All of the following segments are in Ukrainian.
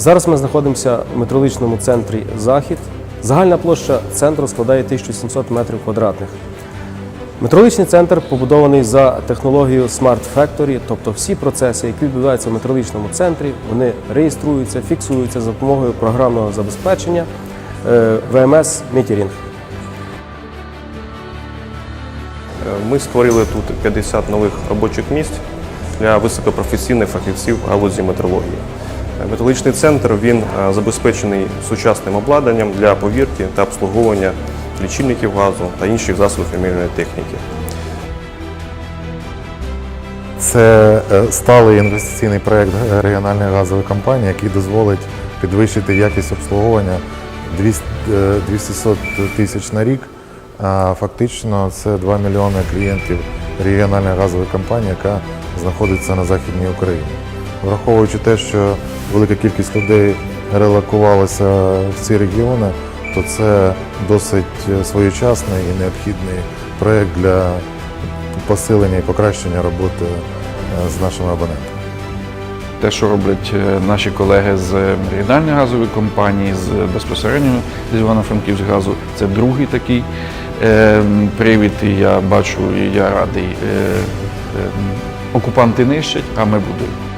Зараз ми знаходимося в метрологічному центрі Захід. Загальна площа центру складає 1700 метрів квадратних. Метрологічний центр побудований за технологією Smart Factory, тобто всі процеси, які відбуваються в метрологічному центрі, вони реєструються, фіксуються за допомогою програмного забезпечення е, VMS Metering. Ми створили тут 50 нових робочих місць для високопрофесійних фахівців галузі метрології. Металічний центр він е, забезпечений сучасним обладнанням для повірки та обслуговування лічильників газу та інших засобів фамільної техніки. Це е, сталий інвестиційний проєкт регіональної газової компанії, який дозволить підвищити якість обслуговування 200 е, 200 тисяч на рік. Фактично це 2 мільйони клієнтів регіональної газової компанії, яка знаходиться на Західній Україні. Враховуючи те, що велика кількість людей релокувалася в ці регіони, то це досить е, своєчасний і необхідний проєкт для посилення і покращення роботи е, з нашими абонентами. Те, що роблять е, наші колеги з регіональної газової компанії, з безпосередньо з Івано-Франківськгазу, це другий такий е, привід. І я бачу, і я радий. Е, е, окупанти нищать, а ми будуємо.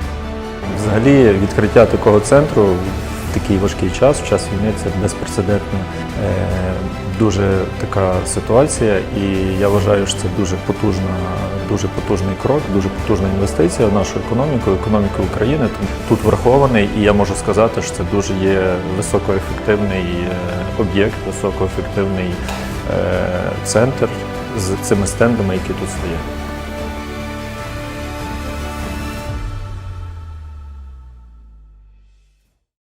Взагалі, відкриття такого центру в такий важкий час, в час війни, це безпрецедентна е, дуже така ситуація. І я вважаю, що це дуже потужна, дуже потужний крок, дуже потужна інвестиція в нашу економіку, економіку України. Тут врахований, і я можу сказати, що це дуже є високоефективний е, об'єкт, високоефективний е, центр з цими стендами, які тут стоять.